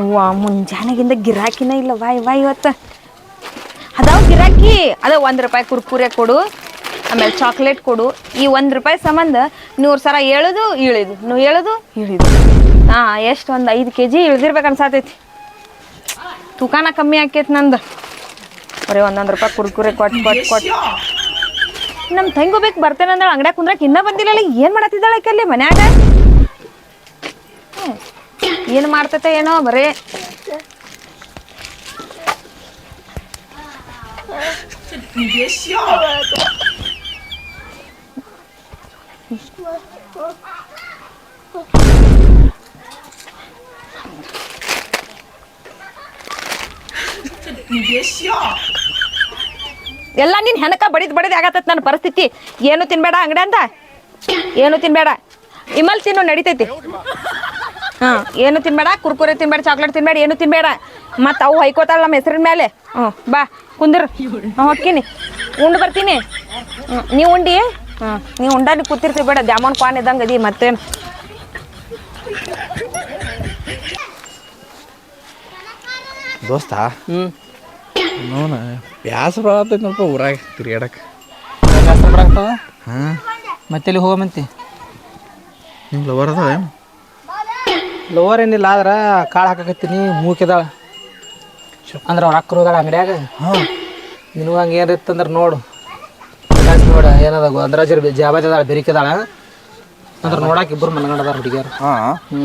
ಇವ್ವ ಮುಂಜಾನೆಗಿಂದ ಗಿರಾಕಿನ ಇಲ್ಲ. Y Y ಇವತ್ತು. ಅದಾವ ಗಿರಾಕಿ. ಅದ ಒಂದು ರೂಪಾಯಿ ಕುರ್ಕುರೆ ಕೊಡು, ಆಮೇಲೆ ಚಾಕ್ಲೇಟ್ ಕೊಡು. ಈ ಒಂದು ರೂಪಾಯಿ ಸಂಬಂಧ ನೂರು ಸರ ಹೇಳುದು ಇಳಿದು. ನೀವು ಹೇಳುದು ಇಳಿದು. ಹಾಂ, ಎಷ್ಟು ಒಂದು ಐದು ಕೆ ಜಿ ಇಳ್ದಿರ್ಬೇಕು ಅನ್ಸಾತೈತಿ. ತೂಕನ ಕಮ್ಮಿ ಆಕೈತಿ ನಂದು. ಬರೀ ಒಂದೊಂದು ರೂಪಾಯಿ ಕುರ್ಕುರೆ ಕೊಟ್ಟು ಕೊಟ್ಟು ಕೊಟ್ಟು ನಮ್ಮ ತಂಗು ಬೇಕು ಬರ್ತೇನೆ ಅಂದಳ, ಅಂಗಡ್ಯಾಗ ಕುಂದ್ರಕ್ ಇನ್ನ ಬಂದಿಲ್ಲಲ್ಲ ಏನು ಮಾಡತ್ತಿದ್ದಾಳೆ ಅಲ್ಲಿ ಮನ್ಯಾಗ? ಏನ್ ಮಾಡ್ತತೆ ಏನೋ ಬರೀ? ಎಲ್ಲ ನಿನ್ ಹೆಣಕ ಬಡಿದ್ ಬಡಿದ್ ಆಗತ್ತ ನನ್ನ ಪರಿಸ್ಥಿತಿ. ಏನು ತಿನ್ಬೇಡ ಅಂಗಡಿ ಅಂತ ಏನು ತಿನ್ಬೇಡ? ಇಮಲ್ ತಿನ್ನು ನಡಿತೈತಿ. ಹಾ ಏನು ತಿನ್ಬೇಡ? ಕುರ್ಕುರೆ ತಿನ್ಬೇಡ ಚಾಕ್ಲೇಟ್ ತಿನ್ಬೇಡ ಏನು ತಿನ್ಬೇಡ? ಮತ್ತು ಅವು ಹೈಕೋತಾಳ ನಮ್ಮ ಹೆಸರಿನ ಮೇಲೆ ಹ್ಞೂ ಬಾ ಕುಂದ್ರ. ಹೊಕ್ಕೀನಿ. ಉಂಡು ಬರ್ತೀನಿ. ಹ್ಞೂ ನೀವು ಉಂಡಿ? ಹ್ಞೂ ನೀವು ಉಂಡಾಡಿ ಕೂತಿರ್ತೀವಿ ಬೇಡ. ಜಾಮೂನ್ ಪಾನ್ ಇದ್ದಂಗೆ ಅದಿ ಮತ್ತೇನು? ದೋಸ್ತ ಹ್ಞೂ. ನೋನ. ಬ್ಯಾಸರ ಬರತೈತಿ ನೋಡಪ್ಪ ಊರಾಗ ತಿರ್ಗಾಡಕ್ಕೆ ಜಾಸ್ತಿ ಮತ್ತೆ ಹಾಂ. ಮತ್ತೆಲ್ಲಿ ಹೋಗಮಂತಿ ನಿಮ್ಮ ಲವರ್ ಅದ ಏನು? ಲೋವರ್ ಏನಿಲ್ಲ ಆದ್ರೆ ಕಾಳು ಹಾಕಕತ್ತೀನಿ ಮೂಕಿದಾಳ. ಅಂದ್ರೆ ಅವ್ರು ಹೋದಾಳ ಅಂಗಡಿಯಾಗ. ಹಾಂ. ನಿನಗೂ ಹಂಗೆ ಏನಾರ ನೋಡು. ನೋಡು ನೋಡ ಏನದ ಅಂದ್ರೆ ಜಾಬಾಜದಾಳ ಬೆರಿಕಿದಾಳ. ಅಂದ್ರೆ ನೋಡಕ್ಕೆ ಇಬ್ಬರು ಮನ್ಗಂಡದಾರ ಹುಡುಗಿಯರು. ಹಾಂ. ಹ್ಞೂ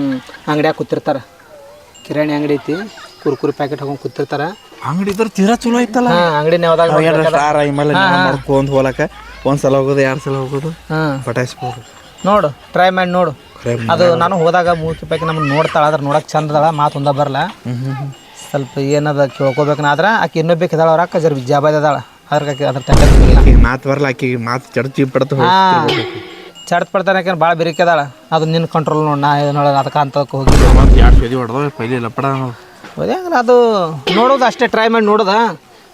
ಅಂಗಡಿಯಾಗ ಕೂತಿರ್ತಾರ. ಕಿರಾಣಿ ಅಂಗಡಿ ಐತಿ ಕುರ್ಕುರಿ ಪ್ಯಾಕೆಟ್ ಹಾಕೊಂಡು ಕೂತಿರ್ತಾರ. ಅಂಗಡಿ ಇದ್ರ ತೀರಾ ಚಲೋ ಐತಲ್ಲ? ಅಂಗಡಿ ಸ್ಟಾರ್ ಇಮೇಲೆ ಮಾಡ್ಕೊಂಡ್ ಹೋಲಕ ಒಂದ್ ಸಲ ಹೋಗೋದು ಎರಡ್ ಸಲ ಹೋಗೋದು. ಹಾಂ. ಪಟಾಯಿಸ್ಬೋದು. ನೋಡು ಟ್ರೈ ಮಾಡಿ ನೋಡು. ಅದು ನಾನು ಹೋದಾಗ ಮೂಕಿ ರೂಪಾಯಿ ನಮ್ಗೆ ನೋಡ್ತಾಳ ಅದ್ರ ನೋಡಕ್ ಚಂದ ಅದಾಳ ಮಾತು ಒಂದ ಬರಲ್ಲ ಸ್ವಲ್ಪ ಏನದ ಕೇಳ್ಕೊಬೇಕನಾದ್ರ ಆಕೆ ಇನ್ನೊಬ್ಬ ಇದಾಳ ಅವ್ರ ಅಕ್ಕ ಜರ ಜಾಬಾದ ಅದಾಳ. ಅದ್ರ ಆಕೆ ಅದ್ರ ತಂಡ ಮಾತು ಬರಲ್ಲ ಆಕಿಗೆ ಮಾತು ಚಡ್ಚಿ ಪಡ್ತು ಚಡ್ತ ಪಡ್ತಾನೆ ಯಾಕಂದ್ರೆ ಭಾಳ ಬೆರಿಕೆದಾಳ ಅದು ನಿನ್ನ ಕಂಟ್ರೋಲ್ ನೋಡಿ ನಾ ನೋಡ ಅದಕ್ಕೆ ಅಂತದಕ್ಕೆ ಹೋಗಿ ಎರಡು ಸದಿ ಹೊಡೆದ ಪೈಲಿ ಲಪಡ ಅದೇ ಅದು ನೋಡೋದು ಅಷ್ಟೇ ಟ್ರೈ ಮಾಡಿ ನೋಡೋದ?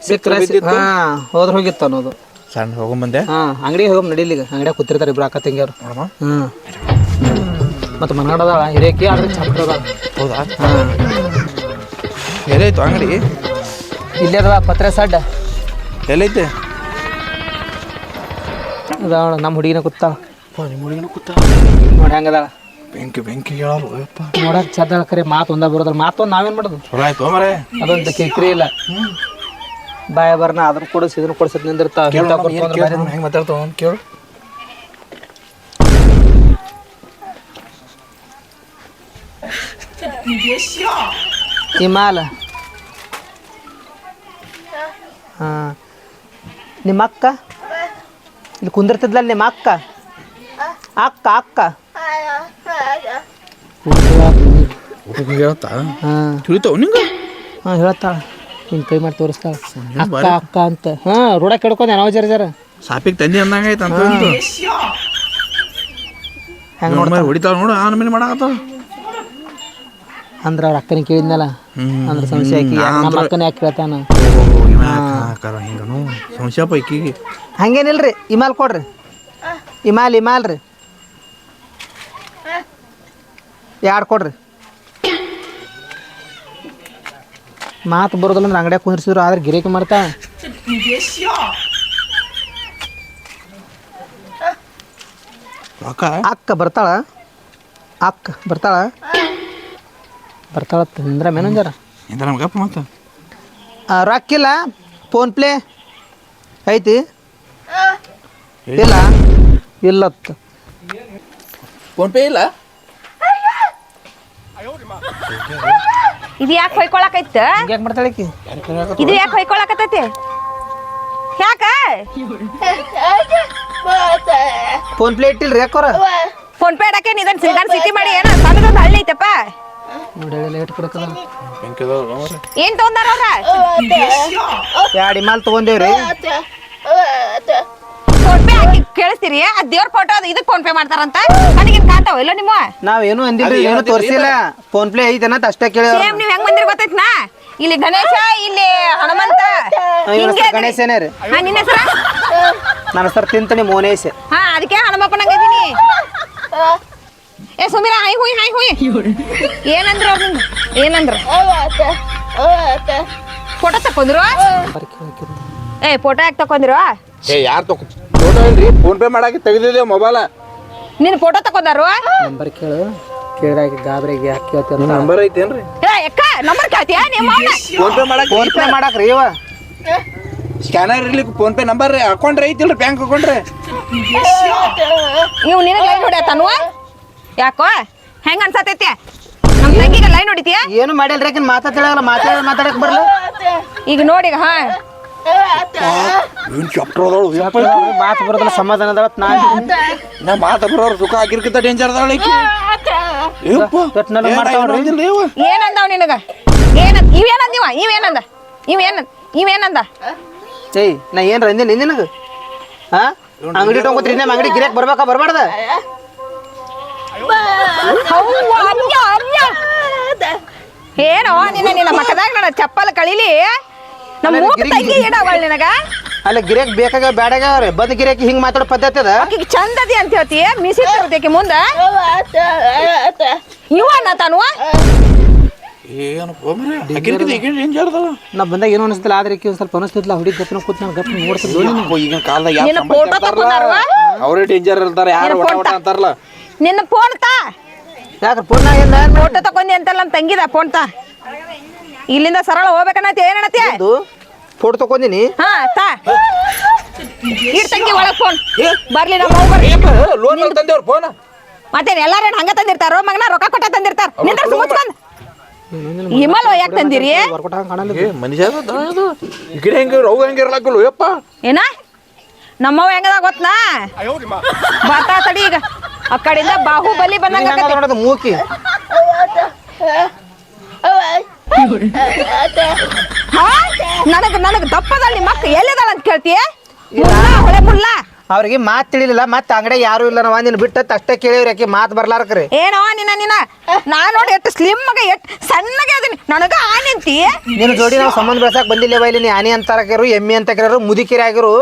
ಸಿಕ್ಕರೆ ಹಾಂ ಹೋದ್ರೆ ಹೋಗಿತ್ತು ಅನ್ನೋದು. ಸಣ್ಣ ಹೋಗೊಂಬಂದೆ ಹಾಂ ಅಂಗಡಿಗೆ ಹೋಗಿ ನಡೀಲಿ ಈಗ ಅಂಗಡಿಯಾಗ ಕೂತಿರ್ತಾರೆ ಇಬ್ರು ಅಕ್ಕ ತಂಗಿಯವ್ರು. ಹಾಂ ಹ್ಞೂ ಮತ್ತು ಮನಗಡದಾಳ ಹಿರೇಕಿ ಆದ್ರೆ ಚಪ್ಪ ಹೌದಾ? ಹಾಂ. ಎಲ್ಲೈತು ಅಂಗಡಿ? ಇಲ್ಲೇ ಅದ ಪತ್ರೆ ಸಡ್ಡ ಎಲ್ಲೈತೆ? ಅದ ನಮ್ಮ ಹುಡುಗಿನ ಕೂತಾಳ. ನಿಮ್ಮ ಹುಡುಗಿನ ಕೂತ ನೋಡಿ ಹೆಂಗದಾಳ. ಬೆಂಕಿ ಬೆಂಕಿ ಹೇಳಲ್ಲ ಯಪ್ಪ ನೋಡಕ್ ಚಂದ ಕರೆ ಮಾತು ಒಂದ ಬರೋದ್ರ ಮಾತು ನಾವೇನ್ ಮಾಡೋದು? ಆಯ್ತು ಮರೆ. ಅದೊಂದು ಕಿಕ್ರಿ ಇಲ್ಲ. ಬಾಯ ಬರ್ನ ಅದನ್ನ ಕೊಡಿಸಿ ಇದನ್ನ ಕೊಡಿಸಿ ನಿಂದಿರ್ತಾವ ಹೆಂಗೆ ಮಾತಾಡ್ತಾವ ಅಂತ ಕೇಳು. ಹಿಮಾಲ. ಹಾ. ನಿಮ್ಮ ಅಕ್ಕ ಇಲ್ಲಿ ಕುಂದಿರ್ತಿದ್ಲ ನಿಮ್ಮ ಅಕ್ಕ? ಅಕ್ಕ ಅಕ್ಕ. ಹೇಳ್ತಾ? ಹಾಂ. ತಿಳಿತಾವ ನಿಂಗೆ? ಹಾ ಹೇಳ್ತಾಳ ಹಿಂಗೆ ಕೈ ಮಾಡಿ ತೋರಿಸ್ತಾಳ ಅಕ್ಕ ಅಕ್ಕ ಅಂತ. ಹಾ ರೋಡ ಕೆಡ್ಕೊಂಡೆ ನಾವು ಜರ ಜರ. ಸಾಪಿಗೆ ತಂದಿ ಅಂದಂಗ ಆಯ್ತು ಅಂತ. ಹೆಂಗ್ ನೋಡಿ ಹೊಡಿತಾವ ನೋಡು ಆನ್ ಮೇಲೆ ಮಾಡಾಕತ್ತಾವ ಅಂದ್ರೆ ಅವ್ರ ಅಕ್ಕನ ಕೇಳಿದ್ನಲ್ಲ. ಅಂದ್ರೆ ಸಂಶಯ ಆಕಿ ನಮ್ಮ ಅಕ್ಕನ ಯಾಕೆ ಕೇಳ್ತಾನ? ಸಮಸ್ಯೆ ಸಂಶಯ ಪೈಕಿಗೆ ಹಂಗೇನಿಲ್ರಿ ಇಮಾಲ್ ಕೊಡ್ರಿ. ಇಮಾಲ್ ಇಮಾಲ್ ರೀ ಎರಡು ಕೊಡ್ರಿ? ಮಾತು ಬರೋದಿಲ್ಲ ಅಂದ್ರೆ ಅಂಗಡಿಯಾಗ ಕುಂದಿರ್ಸಿದ್ರು ಆದ್ರೆ ಗಿರೇಕಿ ಮಾಡ್ತಾ? ಅಕ್ಕ ಬರ್ತಾಳ? ಅಕ್ಕ ಬರ್ತಾಳ? ಬರ್ತಾಳ ತಂದ್ರ ಮೇನಂಜರ ಇಂದ ನಮ್ಗಪ್ಪ ಮತ್ತೆ ರೊಕ್ಕಿಲ್ಲ ಫೋನ್ ಪ್ಲೇ ಐತಿ? ಇಲ್ಲ. ಇಲ್ಲತ್ತ ಫೋನ್ ಪೇ ಇಲ್ಲ? ಇದು ಯಾಕೆ ಹೊಯ್ಕೊಳಕೈತ? ಯಾಕೆ ಮಾಡ್ತಾಳೆ ಆಕಿ? ಇದು ಯಾಕೆ ಹೊಯ್ಕೊಳಕತ್ತೈತಿ? ಯಾಕ? ಫೋನ್ ಪ್ಲೇ ಇಟ್ಟಿಲ್ರಿ ಯಾಕೋರ? ಫೋನ್ ಪೇ ಇಡಕ್ಕೆ ಇದನ್ನ ಸಿಂಗಾನ್ ಸಿಟಿ ಮಾಡಿ ಏನ ಸಣ್ಣದೊಂದು ಹಳ್ಳಿ ಐತಪ್ಪ? ಏನ್ ತಗೊಂಡಾರ ಅವ್ರ? ಎರಡು ಮಾಲ್ ತೊಗೊಂಡೇವ್ರಿ? ಪೇ ಕೇಳಿಸ್ತೀರಿ? ಆ ದೇವ್ರ ಫೋಟೋ ಅದು ಇದಕ್ಕೆ ಫೋನ್ ಪೇ ಮಾಡ್ತಾರಂತ? ನನಗೇನ್ ಕಾಣ್ತಾವ ಇಲ್ಲ ನಿಮ್ಮ? ನಾವೇನು ಅಂದಿರೋ ಏನು ತೋರಿಸಿಲ್ಲ. ಫೋನ್ ಪ್ಲೇ ಐತೆ ಅಂತ ಅಷ್ಟೇ ಕೇಳಿ ಸೇಮ್ ಹೆಂಗೆ ಹೆಂಗ್ ಗೊತ್ತೈತಿ ನಾ ಇಲ್ಲಿ ಗಣೇಶ ಇಲ್ಲಿ ಹನುಮಂತ. ಹಿಂಗೆ ಗಣೇಶನೇ ರೀ. ಹಾ ನಿನ್ನ ಹೆಸರ? ನನ್ನ ಹೆಸರು ತಿಂತಣಿ ಮೋನೇಶ್. ಹಾ ಅದಕ್ಕೆ ಹನುಮಪ್ಪನಂಗ ಇದೀನಿ ಏ ಸುಮಿರ ಹಾಯ್ ಹುಯ್ ಹಾಯ್ ಹುಯ್. ಏನಂದ್ರ ಅವ್ರು ನಿಂಗೆ? ಏನಂದ್ರ? ಫೋಟೋ ತಕೊಂಡ್ರು ಏ ಫೋಟೋ ಯಾಕೆ ತಕೊಂಡ್ರು ಏ ಯಾರು ತಗೋ ಇಲ್ರಿ ಫೋನ್ ಪೇ ಮಾಡಾಕಿ ತೆಗ್ದಿದೆ ಮೊಬೈಲ ನಿನ್ ಫೋಟೋ ತಕೊಂಡಾರು? ನಂಬರ್ ಕೇಳು. ಕೇಳಿದಾಗ ಗಾಬರಿಗೆ ಯಾಕೆ ಕೇಳ್ತೀವಿ ನಂಬರ್ ಐತೇನ್ರಿ? ಏ ಅಕ್ಕ ನಂಬರ್ ಕೇಳ್ತೀಯ? ನಿಮ್ಮ ಫೋನ್ ಪೇ ಮಾಡಾಕ ಫೋನ್ ಪೇ ಮಾಡಕ್ರಿ ಇವ. ಸ್ಕ್ಯಾನರ್ ಇರ್ಲಿಕ್ಕೆ ಫೋನ್ ಪೇ ನಂಬರ್ ಅಕೌಂಟ್ ಐತಿಲ್ರಿ ಬ್ಯಾಂಕ್ ಅಕೌಂಟ್ ರೀ ಇವ್ ನಿನಗೆ ಲೈನ್ ಹೊಡ್ಯಾತನ್ವ ಯಾಕೋ? ಹೆಂಗ ಅನ್ಸತೈತಿ? ನಮ್ ತಂಗಿಗೆ ಲೈನ್ ಹೊಡಿತೀಯ? ಏನು ಮಾಡಿಲ್ರಿ ಆಕಿನ್ ಮಾತಾಡ್ತಿಳಲ್ಲ ಮಾತಾಡ ಮಾತಾಡಕ್ ಬರಲ್ಲ ಈಗ ನೋಡಿ ಈಗ ಹಾ. ಮಾತು ಬರೋದಲ್ಲ ಸಮಾಧಾನ ಅದಾವ ನಾ ನಾ ಮಾತ ಬರೋರು ಸುಖ ಆಗಿರ್ಕಿಂತ ಡೇಂಜರ್ ಅದಾಳ ಏನಂದಾವ ಯಪ್ಪ ಪೆಟ್ನಲ್ಲಿ ಏನ್? ಆಗಿಲ್ರಿ ಇವ? ಏನಂದವ್ ನಿನಗ? ಏನಂದ ಇವೇನಂದಿವ ಇವೇನಂದ? ಇವೇನಂದ ಇವೇನಂದ? ಏಯ್ ನಾ ಏನ್ರ ಅಂದಿನಿ ನಿನಗ? ಹಾ? ಅಂಗಡಿ ಇಟ್ಕೊಂಡ್ರಿ ನಮ್ಮ ಅಂಗಡಿ ಗಿರಾಕ್ ಬರ್ಬೇಕಾ ಬರ್ಬಾರ್ದ? ಅವ್ವ, ಅನ್ಯ, ಅನ್ಯ. ಏನೋ ನಿನ್ನ ನಿನ್ನ ಮಕದಾಗ ನೋಡ ಚಪ್ಪಲ್ ಕಳಿಲಿ. ನಮ್ಮ ತಂಗಿ ಇಡವಳ ನಿನಗ? ಅಲ್ಲ ಗಿರಾಕ್ ಬೇಕಾಗ ಬ್ಯಾಡಾಗ್ಯಾವ್ರಿ ಬಂದ್ ಗಿರಾಕಿ ಹಿಂಗ್ ಮಾತಾಡೋ ಪದ್ಧತಿ ಅದ? ಆಕಿಗೆ ಚಂದದಿ ಅಂತ ಹೇಳ್ತಿ. ಮಿಸಿ ಮುಂದ? ಇವ ತಾನು? ಮರೆ ಈಗಿನ ನಾ ಬಂದಾಗ ಏನೋ ಅನಿಸ್ತಿಲ್ಲ ಆದ್ರೆ ಈಕಿ ಒಂದ್ ಸ್ವಲ್ಪ ಅನಿಸ್ತಿದ್ಲ ಹುಡುಗಿ ಗಪ್ಪನ ಕೂತ್ ನಾನು ಗಪ್ಪ ನೋಡ್ತಿದ್ದೆ ಏನಪ್ಪ ಈಗಿನ ಕಾಲದಾಗ ನಿನ್ನ photo ತಕೊಂಡಾರವ? ಅವರೇ ಡೇಂಜರ್ ಇರ್ತಾರೆ ಯಾರು ನಿನ್ನ ಒಟ ಅಂತಾರಲ್ಲ? ನಿನ್ನ ಫೋನ್ ತಾ. ಯಾಕ ಫೋನ್ ಫೋಟೋ ತಕೊಂಡಿ ಅಂತಲ್ಲ ನಮ್ಮ ತಂಗಿದ ಫೋನ್ ತಾ. ಇಲ್ಲಿಂದ ಸರಳ ಹೋಗ್ಬೇಕನ್ನತಿ ಏನತಿ ಇದು ಫೋಟೋ ತಗೊಂಡಿನಿ ಹಾ ತಾ. ಇಡ್ ತಂಗಿ ಒಳಗ್ ಫೋನ್ ಬರ್ಲಿ ನಮ್ಮ ಅವ್ವ ಬರ್ಲಿ. ಲೋನ್ ತಂದೇವ್ರ ಫೋನ್ ಮತ್ತೇನ್ ಎಲ್ಲಾರ ಹಂಗ ತಂದಿರ್ತಾರೋ? ಮಗನ ರೊಕ್ಕ ಕೊಟ್ಟ ತಂದಿರ್ತಾರ. ನಿಂದ್ರ ಮುಚ್ಕೊಂಡ್. ಹಿಮಲ್ ಯಾಕೆ ತಂದಿರಿ? ಮನುಷ್ಯ ಈ ಕಡೆ ಹೆಂಗ ಇರ್ಲಾಕಲ್ಲ ಯಪ್ಪ. ಏನ? ನಮ್ಮವ್ ಹೆಂಗದ ಗೊತ್ತಾ? ಬರ್ತಾ ತಡಿ ಈಗ. ಆ ಕಡೆಯಿಂದ ಬಾಹುಬಲಿ ಬಂದಂಗ ಮೂಕಿ. ಹಾ ನನಗ ನನಗ ದಪ್ಪದಲ್ಲಿ ಮಕ್ಕ ಎಲ್ಲಿದಾಳ ಅಂತ ಕೇಳ್ತೀಯ? ಮುಲ್ಲ ಹೊಳೆ ಮುಲ್ಲ. ಅವ್ರಿಗೆ ಮಾತ್ ತಿಳಿಲಿಲ್ಲ ಮತ್ತೆ ಅಂಗಡಿ ಯಾರು ಇಲ್ಲ ನಾವ್ ನಿನ್ ಬಿಟ್ಟ ಅಷ್ಟೇ ಕೇಳಿವ್ರಿ ಆಕಿ ಮಾತ್ ಬರ್ಲಾರ್ಕ್ರಿ. ಏನೋ ನಿನ್ನ ನಿನ್ನ. ನಾ ನೋಡಿ ಎಷ್ಟು ಸ್ಲಿಮ್ ಮಗ ಎಷ್ಟು ಸಣ್ಣಗೆ ಅದೀನಿ. ನನಗ ಆನಿಂತಿ ನಿನ್ನ ಜೋಡಿ ನಾವು ಸಂಬಂಧ ಬೆಳೆಸಕ್ ಬಂದಿಲ್ಲ ಬೈಲಿ ನೀ ಆನಿ ಅಂತಾರಕಿರು ಎಮ್ಮಿ ಅಂತ ಕರೆಯರು ಮುದುಕಿರಿ ಆಗಿರು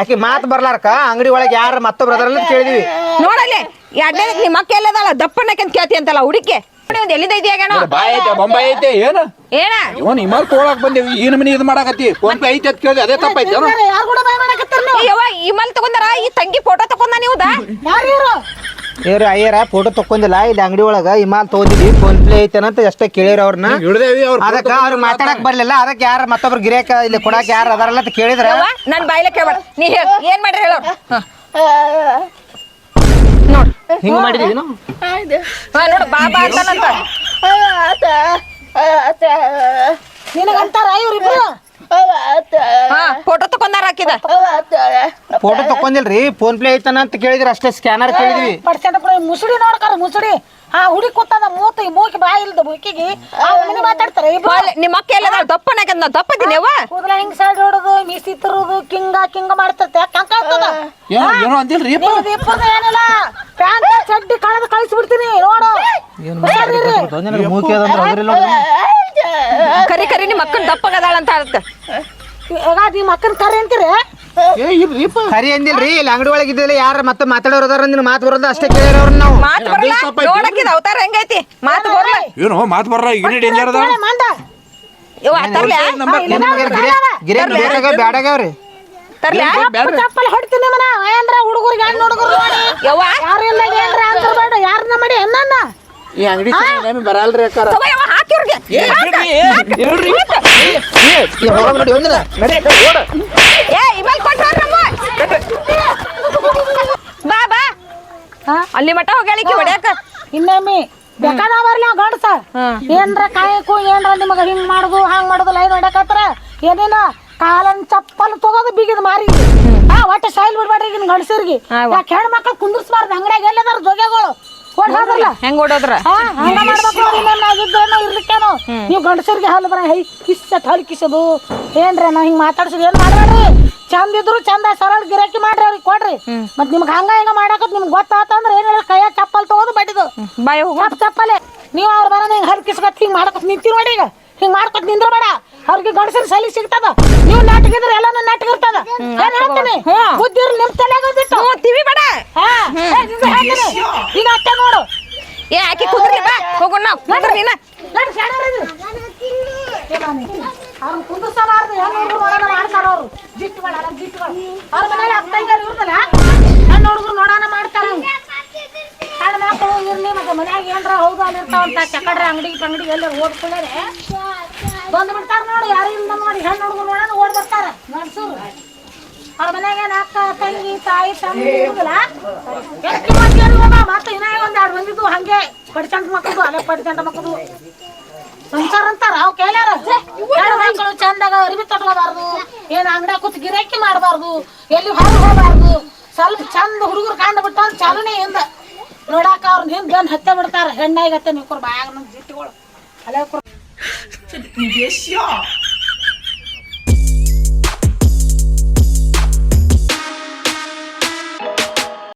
ಆಕಿ ಮಾತ್ ಬರ್ಲಾರ್ಕ ಅಂಗಡಿ ಒಳಗೆ ಯಾರು ಮತ್ತೊಬ್ರು ಬ್ರದರ್ ಅಂತ ಕೇಳಿದ್ವಿ. ನೋಡಲ್ಲಿ ಎರಡನೇ ನಿಮ್ಮ ಮಕ್ಕ ಎಲ್ಲದಾಳ? ದಪ್ಪಣ್ಣಕ್ಕೆ ಅಂತ ಕೇಳ್ತಿ ಅಂತಲ್ಲ ಹುಡುಕಿ. ಒಂದು ಎಲ್ಲಿದ ಇದೆಯಾಗೇನೋ ಬಾಯ್ ಐತೆ ಬೊಂಬಾಯಿ ಐತೆ ಏನ? ಏನ? ಇವನ್ ಹಿಮಾಲ್ ತೊಗೊಳಕ್ ಬಂದೇವಿ ಈ ನಮನಿ ಇದು ಮಾಡಾಕತ್ತಿ. ಫೋನ್ ಪೇ ಐತೆ ಅಂತ ಕೇಳಿದೆ ಅದೇ ತಪ್ಪೈತೆ ಏನೋ? ಅಯ್ಯವ್ವ ಈ ಮಲ್ ತಗೊಂಡಾರ ಈ ತಂಗಿ ಫೋಟೋ ತಕೊಂಡ ನೀವುದ ಏರ ಅಯ್ಯರ ಫೋಟೋ ತಕೊಂಡಿಲ್ಲ ಇಲ್ಲಿ ಅಂಗಡಿ ಒಳಗ ಇಮಾಲ್ ತಗೊಂಡಿದ್ವಿ ಫೋನ್ ಪ್ಲೇ ಐತೇನಂತ ಎಷ್ಟೇ ಕೇಳಿರ ಅವ್ರನ್ನ. ಹಿಡ್ದೇವಿ ಅವ್ರ ಅದಕ್ಕ ಅವ್ರು ಮಾತಾಡಕ್ ಬರ್ಲಿಲ್ಲ ಅದಕ್ಕೆ ಯಾರು ಮತ್ತೊಬ್ರು ಗಿರಾಕ ಇಲ್ಲಿ ಕೊಡಾಕ ಯಾರು ಅದಾರಲ್ಲ ಅಂತ ಕೇಳಿದ್ರ. ಯವ್ವ ನನ್ ಬಾಯ್ಲೆ ಕೇಳ್ಬೇಡ ನೀ ಹೇಳ ಏನ್ ಮಾಡ್ರಿ ಹೇಳೋ. ನೋಡ್. ಹಿಂಗ್ ಮಾಡಿದ್ವಿ ನಾವು ಹಾ ನೋಡು ಬಾ ಬಾ ಅಂತಾನಂತ ನಿನಗಂತಾರ ಇವ್ರಿಬ್ರು? ಹಾ ಫೋಟೋ ತಕೊಂಡಾರ ಹಾಕಿದ? ಫೋಟೋ ತಕೊಂಡಿಲ್ರಿ ಫೋನ್ ಪ್ಲೇ ಐತನ ಅಂತ ಕೇಳಿದ್ರ ಅಷ್ಟೇ ಸ್ಕ್ಯಾನರ್ ಕೇಳಿದ್ವಿ. ಪರ್ಸೆಂಟ್ ಮುಸುಡಿ ನೋಡ್ಕಾರ ಮುಸುಡಿ. ಆ ಹುಡಿ ಕೂತದ ಮೂತಿ ಮೂಕಿ ಬಾಯಿ ಇಲ್ದ ಮೂಕಿಗೆ ಆ ಮನೆ ಮಾತಾಡ್ತಾರ ನಿಮ್ಮ ಅಕ್ಕ ಎಲ್ಲ ದಪ್ಪನಾಗ ನಾ ದಪ್ಪದಿನಿ ಅವ್ವ ಕೂದಲ ಹಿಂಗ್ ಸೈಡ್ ಹೊಡೋದು ಮೀಸಿ ತಿರುದು ಕಿಂಗ ಕಿಂಗ ಮಾಡ್ತಿರ್ತೆ ಕಂಕಾಗ್ತದ ಏನೋ ಏನೋ ಅಂದಿಲ್ರಿ ಇಬ್ಬರ್ದು ಏನಿಲ್ಲ. ಪ್ಯಾಂಟ್ ಚಡ್ಡಿ ಕಳೆದು ಕಳಿಸ್ಬಿಡ್ತೀನಿ ನೋಡು. ಮೂಕಿ ಅದಂದ್ರ ಅದ್ರಿಲ್ಲ ನೋಡ್ರಿ. ಕರಿ ಕರಿ ನಿಮ್ಮ ಅಕ್ಕನ ದಪ್ಪಗದಾಳ ಅಂತ ಹೇಳತ್ತ. ನಿಮ್ಮ ಅಕ್ಕನ ಕರೆ ಅಂತೀರಿ? ಯಪ್ಪ ಅಂದಿಲ್ರಿ ಇಲ್ಲಿ ಅಂಗಡಿ ಒಳಗೆ ಇದ್ದಿಲ್ಲ ಯಾರ ಮತ್ತೆ ಮಾತಾಡೋರು ಅದಾರ ನಿನ್ನ ಮಾತು ಬರೋದು ಅಷ್ಟೇ ಕೇಳಿರ ಅವ್ರನ್ನ ನಾವು. ಮಾತು ಬರಲ್ಲ ನೋಡಕ್ಕಿದ ಅವತಾರ ಹೆಂಗೈತಿ? ಮಾತು ಬರಲ್ಲ. ಏನು ಮಾತು ಬರ್ರ ಈಗ ಡೇಂಜರ್ ಅದ ಮಂದ. ಇವ ತರ್ಲೆ? ಗಿರಾಕ್ ಬೇಕಾಗ ಬ್ಯಾಡಾಗ್ಯಾವ್ರಿ ತರ್ಲೆ? ಚಪ್ಪಲ್ ಹೊಡ್ತೀನಿ ಮನ. ಏನ್ರ ಹುಡುಗರಿಗೆ ಹೆಣ್ಣು ಹುಡುಗರು ನೋಡಿ. ಯವ್ವ? ಯಾರು ಇಲ್ಲ ಏನ್ರ ಅಂತ ಬೇಡ. ಯಾರನ್ನ ಮಾಡಿ ಹೆಣ್ಣನ್ನ? ಈ ಅಂಗಡಿ ಬರಲ್ರಿ ಅಕ್ಕಾರ. ಬಾ ಬಾ. ಹಾ? ಅಲ್ಲಿ ಮಠ ಹೋಗ್ಯಾಳಿಕಿ ಹೊಡ್ಯಾಕ. ಇನ್ನೊಮ್ಮೆ ಬೇಕಾದ ಬರ್ಲಿ ಅವ್ ಗಂಡಸ. ಏನ್ರ ಕಾಯಕು ಏನ್ರ ನಿಮಗ ಹಿಂಗ್ ಮಾಡುದು ಹಂಗ್ ಮಾಡುದು ಲೈನ್ ಹೊಡಕತ್ರ ಏನೇನ ಕಾಲನ್ ಚಪ್ಪಲ್ ತಗೋದು ಬಿಗಿದ್ ಮಾರಿ. ಹಾ ಒಟ್ಟ ಸೈಲ್ ಬಿಡ್ಬೇಡ್ರಿ ಈಗಿನ ಗಂಡಸರಿಗೆ. ಹಾವ. ಯಾಕೆ ಹೆಣ್ಮಕ್ಳು ಕುಂದಿರ್ಸ್ಬಾರ್ದು ಕುಂದ್ರಸ್ಬಾರ್ದು ಅಂಗಡಿಯಾಗ ಎಲ್ಲದಾರ ಜೋಗ್ಯಗಳು? ಕೊಡ್ ಹೋದ್ರಲ್ಲ ಹೆಂಗ್ ಓಡೋದ್ರ ಹಂಗ ಮಾಡ್ಬೇಕು ನೋಡಿ ಆಗಿದ್ದೇನೋ ಇರ್ಲಿಕ್ಕೇನೋ. ನೀವು ಗಂಡಸರಿಗೆ ಹಾಲು ಬರ ಹೈ ಕಿಸ್ಸಟ್ ಹಾಲು ಕಿಸೋದು ಏನ್ರ ನಾ ಹಿಂಗ್ ಮಾತಾಡ್ಸೋದು ಏನ್ ಮಾಡ್ಬೇಡ್ರಿ? ಚಂದ ಇದ್ರು ಚಂದ ಸರಳ ಗಿರಾಕಿ ಮಾಡ್ರಿ ಅವ್ರಿಗೆ ಕೊಡ್ರಿ. ಮತ್ ನಿಮ್ಗೆ ಹಂಗ ಹಿಂಗ ಮಾಡಾಕತ್ ನಿಮ್ಗೆ ಗೊತ್ತಾತಂದ್ರೆ ಏನ್ ಹೇಳಿ ಕೈಯಾಗ ಚಪ್ಪಲ್ ತಗೋದು ಬಡಿದು. ಬಾಯ್ ಚಪ್ಪಲೆ. ನೀವು ಅವ್ರ ಬರ ಹಿಂಗ್ ಹಲ್ ಕಿಸ್ಕತ್ ಹಿಂಗ್ ಮಾಡಕೊತ್ ನಿಂತೀರಿ ನೋಡಿ ಈಗ. ಹಿಂಗ್ ಮಾಡ್ಕೊತ ನಿಂದ್ರ ಬೇಡ ಅವ್ರಿಗೆ ಗಂಡಸಿನ ಸಲಿ ಸಿಗ್ತದ. ನೀವು ನಾಟಕಿದ್ರೆ ಎಲ್ಲಾನು ನಾಟಕ ಇರ್ತದ ಏನ್ ಹೇಳ್ತೀನಿ? ಬುದ್ಧಿ ನಿಮ್ ಬೇಡ. ಈಗ ನೋಡು. ಏ ಆಕಿ ಕುದ್ರಿ ಬಾ. ಹೋಗೋಣ ಕುದ್ರಿ ನೀನ ಅವ್ರ ನನ್ನ ನೋಡೋಣ ಇರ್ಲಿ ಮತ್ತೆ ಮನ್ಯಾಗ ಏನ್ರ ಹೌದು ಅಂಗಡಿ ಅಂಗಡಿ ಎಲ್ಲ ಓದ್ಕೊಳ್ಳೆ ಬಂದು ಬಿಡ್ತಾರ ನೋಡಿ ಯಾರಿಂದ ನೋಡಿ ಹೆಣ್ಣು ಹುಡುಗರು ನೋಡೋಣ ಓಡ್ ಬರ್ತಾರ. ನಡ್ಸೂರು. ಅವ್ರ ಮನೆಗೆ ಅಕ್ಕ, ತಂಗಿ, ತಾಯಿ ಇರುದಿಲ್ಲ. ಎಷ್ಟು ಮತ್ತೆ ಇನ್ನ ಒಂದ್ ಎರಡು ಬಂದಿದ್ದು ಹಂಗೆ ಪಡಿಚಂಟ ಮಕ್ಕಳು ಅಲ್ಲೇ ಪಡಿಚಂಟ ಮಕ್ಕಳು ಸಂಸಾರ ಅಂತಾರ, ಅವ್ ಕೇಳ್ಯಾರ ಮಕ್ಕಳು ಚಂದಾಗ ಅರಿವಿ ತಗೊಳಬಾರ್ದು, ಏನ್ ಅಂಗಡ ಕೂತ್ ಗಿರಾಕಿ ಮಾಡಬಾರ್ದು, ಎಲ್ಲಿ ಹೊರಗೆ ಹೋಗ್ಬಾರ್ದು, ಸ್ವಲ್ಪ ಚಂದ ಹುಡುಗರು ಕಂಡು ಬಿಟ್ಟು ಚಾಲನೆ ಹಿಂದ ನೋಡಾಕ ಅವ್ರನ್ನ ಹಿಂದ್ ಗನ್ ಹತ್ತೆ ಬಿಡ್ತಾರ, ಹೆಣ್ಣಾಗಿ ಹತ್ತೆ ನಿಕ್ಕೋರ್ ಬಾಯಾಗ ಜಿಟ್ಟಿಗಳು ಅಲ್ಲೇ 这你别笑